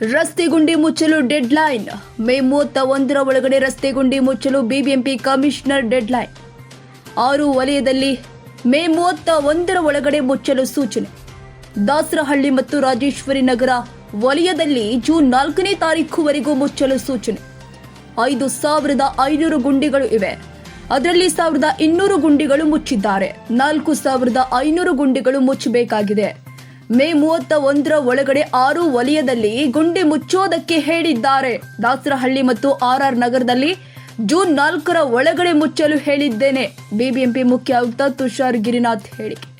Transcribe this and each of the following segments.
ರಸ್ತೆ ಗುಂಡಿ ಮುಚ್ಚಲು ಡೆಡ್ ಲೈನ್ ಮೇ ಮೂವತ್ತ ಒಂದರ ಒಳಗಡೆ ರಸ್ತೆ ಗುಂಡಿ ಮುಚ್ಚಲು ಬಿಬಿಎಂಪಿ ಕಮಿಷನರ್ ಡೆಡ್ ಲೈನ್ ಆರು ವಲಯದಲ್ಲಿ ಮೇ ಮೂವತ್ತ ಒಂದರ ಒಳಗಡೆ ಮುಚ್ಚಲು ಸೂಚನೆ. ದಾಸರಹಳ್ಳಿ ಮತ್ತು ರಾಜೇಶ್ವರಿ ನಗರ ವಲಯದಲ್ಲಿ ಜೂನ್ ನಾಲ್ಕನೇ ತಾರೀಖುವರೆಗೂ ಮುಚ್ಚಲು ಸೂಚನೆ. ಐದು ಸಾವಿರದ ಐನೂರು ಗುಂಡಿಗಳು ಇವೆ. ಅದರಲ್ಲಿ ಸಾವಿರದ ಇನ್ನೂರು ಗುಂಡಿಗಳು ಮುಚ್ಚಿದ್ದಾರೆ. ನಾಲ್ಕು ಸಾವಿರದ ಐನೂರು ಗುಂಡಿಗಳು ಮುಚ್ಚಬೇಕಾಗಿದೆ. ಮೇ ಮೂವತ್ತ ಒಂದರ ಒಳಗಡೆ ಆರು ವಲಯದಲ್ಲಿ ಗುಂಡಿ ಮುಚ್ಚೋದಕ್ಕೆ ಹೇಳಿದ್ದಾರೆ. ದಾಸರಹಳ್ಳಿ ಮತ್ತು ಆರ್ಆರ್ ನಗರದಲ್ಲಿ ಜೂನ್ ನಾಲ್ಕರ ಒಳಗಡೆ ಮುಚ್ಚಲು ಹೇಳಿದ್ದೇನೆ. ಬಿಬಿಎಂಪಿ ಮುಖ್ಯ ಆಯುಕ್ತ ತುಷಾರ್ ಗಿರಿನಾಥ್ ಹೇಳಿಕೆ.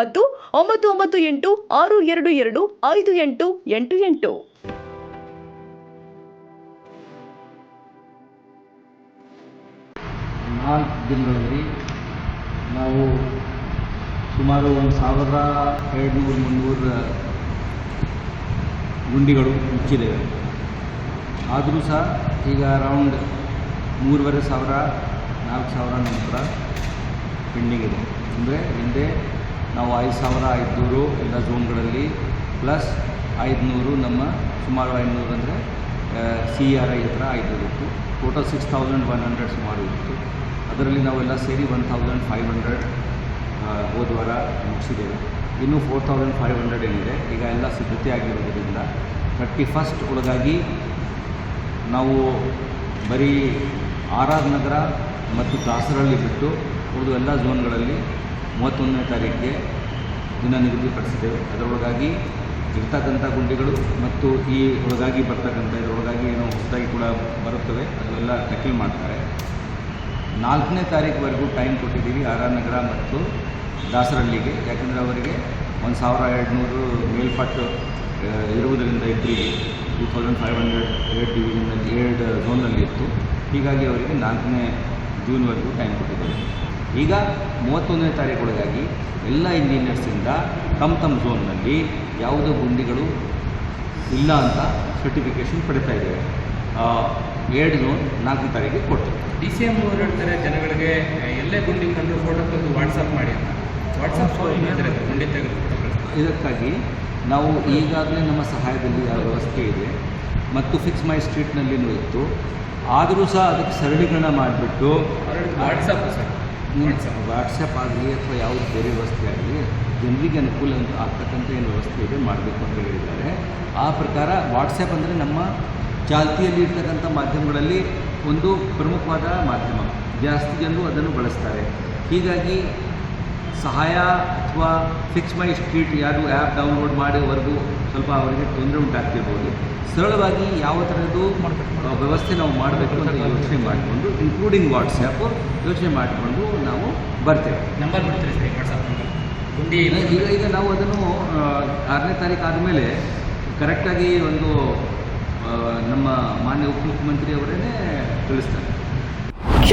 ಮತ್ತು ಒಂಬತ್ತು ಒಂಬತ್ತು, ಎಂಟು, ಆರು, ಎರಡು ಎರಡು, ಐದು, ಎಂಟು ಎಂಟು ಎಂಟು. ನಾಲ್ಕು ದಿನಗಳಲ್ಲಿ ನಾವು ಸುಮಾರು ಒಂದು ಸಾವಿರದ ಎರಡುನೂರು ಮುನ್ನೂರು ಗುಂಡಿಗಳು ಮುಚ್ಚಿದ್ದೇವೆ ಆದರೂ ಸಹ ಈಗ ಅರೌಂಡ್ ಮೂರುವರೆ ಸಾವಿರ, ನಾಲ್ಕು ಸಾವಿರ ನಂತರ ಪೆಂಡಿಂಗ್ ಇದೆ. ಅಂದರೆ ಹಿಂದೆ ನಾವು ಐದು ಸಾವಿರ ಐದುನೂರು ಎಲ್ಲ ಝೋನ್ಗಳಲ್ಲಿ, ಪ್ಲಸ್ ಐದುನೂರು ನಮ್ಮ ಸುಮಾರು ಐನೂರು ಅಂದರೆ ಸಿ ಆರ್ ಐ ಹತ್ರ ಐದುನೂರು ಇತ್ತು total six thousand one hundred ಸುಮಾರು ಇತ್ತು. ಅದರಲ್ಲಿ ನಾವೆಲ್ಲ ಸೇರಿ ಒನ್ ತೌಸಂಡ್ ಫೈವ್ ಹಂಡ್ರೆಡ್ ಹೋದ ವಾರ ಮುಗಿಸಿದ್ದೇವೆ. ಇನ್ನೂ ಫೋರ್ ತೌಸಂಡ್ ಫೈವ್ ಹಂಡ್ರೆಡ್ ಏನಿದೆ. ಈಗ ಎಲ್ಲ ಸಿದ್ಧತೆ ಆಗಿರೋದರಿಂದ ತರ್ಟಿ ಫಸ್ಟ್ ಒಳಗಾಗಿ ನಾವು ಬರೀ ಆರ್ ಆರ್ ನಗರ ಮತ್ತು ದಾಸರಹಳ್ಳಿ ಬಿಟ್ಟು ಉಳಿದು ಎಲ್ಲ ಝೋನ್ಗಳಲ್ಲಿ ಮೂವತ್ತೊಂದನೇ ತಾರೀಕಿಗೆ ದಿನ ನಿಗದಿಪಡಿಸಿದ್ದೇವೆ. ಅದರೊಳಗಾಗಿ ಇರ್ತಕ್ಕಂಥ ಗುಂಡಿಗಳು ಮತ್ತು ಈ ಒಳಗಾಗಿ ಬರ್ತಕ್ಕಂಥ ಇದರೊಳಗಾಗಿ ಏನೋ ಹೊಸದಾಗಿ ಕೂಡ ಬರುತ್ತವೆ. ಅದನ್ನೆಲ್ಲ ಟೆಕಲ್ ಮಾಡ್ತಾರೆ. ನಾಲ್ಕನೇ ತಾರೀಕುವರೆಗೂ ಟೈಮ್ ಕೊಟ್ಟಿದ್ದೀವಿ ಆರ್ ನಗರ ಮತ್ತು ದಾಸರಹಳ್ಳಿಗೆ. ಯಾಕೆಂದರೆ ಅವರಿಗೆ ಒಂದು ಸಾವಿರ ಎರಡುನೂರು ಮೇಲ್ಪಟ್ಟು ಆ, ಇರುವುದರಿಂದ ಇಬ್ಬರಿಗೆ two thousand five hundred eight ಡಿವಿಷನ್ನಲ್ಲಿ ಏಳು ಝೋನಲ್ಲಿ ಇತ್ತು. ಹೀಗಾಗಿ ಅವರಿಗೆ ನಾಲ್ಕನೇ ಜೂನ್ವರೆಗೂ ಟೈಮ್ ಕೊಟ್ಟಿದ್ದೇವೆ. ಈಗ ಮೂವತ್ತೊಂದನೇ ತಾರೀಕೊಳಗಾಗಿ ಎಲ್ಲ ಇಂಜಿನಿಯರ್ಸಿಂದ ತಮ್ಮ ತಮ್ಮ ಝೋನ್ನಲ್ಲಿ ಯಾವುದೇ ಗುಂಡಿಗಳು ಇಲ್ಲ ಅಂತ ಸರ್ಟಿಫಿಕೇಷನ್ ಪಡಿತಾ ಇದ್ದೇವೆ. ಎರಡು ಝೋನ್ ನಾಲ್ಕನೇ ತಾರೀಕಿಗೆ ಕೊಡ್ತೇವೆ. ಡಿ ಸಿ ಎಂ ಹೇಳ್ತಾರೆ ಜನಗಳಿಗೆ ಎಲ್ಲೇ ಗುಂಡಿ ಕಂಡು ಫೋಟೋ ತೆಗೆದು ವಾಟ್ಸಪ್ ಮಾಡಿ ಅಂತ. ವಾಟ್ಸಪ್ ಗುಂಡಿ ತೆಗೆದು ಇದಕ್ಕಾಗಿ ನಾವು ಈಗಾಗಲೇ ನಮ್ಮ ಸಹಾಯದಲ್ಲಿ ಯಾವ ವ್ಯವಸ್ಥೆ ಇದೆ. ಮತ್ತು ಫಿಕ್ಸ್ ಮೈ ಸ್ಟ್ರೀಟ್ನಲ್ಲಿನೂ ಇತ್ತು. ಆದರೂ ಸಹ ಅದಕ್ಕೆ ಸರಳೀಕರಣ ಮಾಡಿಬಿಟ್ಟು ವಾಟ್ಸಪ್ ಸರ್. ವಾಟ್ಸಪ್ ವಾಟ್ಸಪ್ ಆಗಲಿ ಅಥವಾ ಯಾವುದು ಬೇರೆ ವ್ಯವಸ್ಥೆ ಆಗಲಿ, ಜನರಿಗೆ ಅನುಕೂಲ ಆಗ್ತಕ್ಕಂಥ ಏನು ವ್ಯವಸ್ಥೆ ಇದೆ, ಮಾಡಬೇಕು ಅಂತ ಹೇಳಿದ್ದಾರೆ. ಆ ಪ್ರಕಾರ ವಾಟ್ಸಪ್ ಅಂದರೆ ನಮ್ಮ ಚಾಲ್ತಿಯಲ್ಲಿ ಇರ್ತಕ್ಕಂಥ ಮಾಧ್ಯಮಗಳಲ್ಲಿ ಒಂದು ಪ್ರಮುಖವಾದ ಮಾಧ್ಯಮ. ಜಾಸ್ತಿ ಜನರು ಅದನ್ನು ಬಳಸ್ತಾರೆ. ಹೀಗಾಗಿ ಸಹಾಯ ಅಥವಾ ಫಿಕ್ಸ್ ಮೈ ಸ್ಟ್ರೀಟ್ ಯಾರು ಆ್ಯಪ್ ಡೌನ್ಲೋಡ್ ಮಾಡೋವರೆಗೂ ಸ್ವಲ್ಪ ಅವರಿಗೆ ತೊಂದರೆ ಉಂಟಾಗ್ತಿರ್ಬೋದು. ಸರಳವಾಗಿ ಯಾವ ಥರದ್ದು ವ್ಯವಸ್ಥೆ ನಾವು ಮಾಡಬೇಕು ಅಂತ ಯೋಚನೆ ಮಾಡಿಕೊಂಡು ಇನ್ಕ್ಲೂಡಿಂಗ್ ವಾಟ್ಸ್ಆ್ಯಪ್ ಯೋಚನೆ ಮಾಡಿಕೊಂಡು ನಾವು ಬರ್ತೇವೆ. ನಂಬರ್ ಗುಂಡಿ ಈಗ ಈಗ ನಾವು ಅದನ್ನು ಆರನೇ ತಾರೀಕು ಆದಮೇಲೆ ಕರೆಕ್ಟಾಗಿ ಒಂದು ನಮ್ಮ ಮಾನ್ಯ ಉಪಮುಖ್ಯಮಂತ್ರಿ ಅವರೇ ತಿಳಿಸ್ತಾರೆ.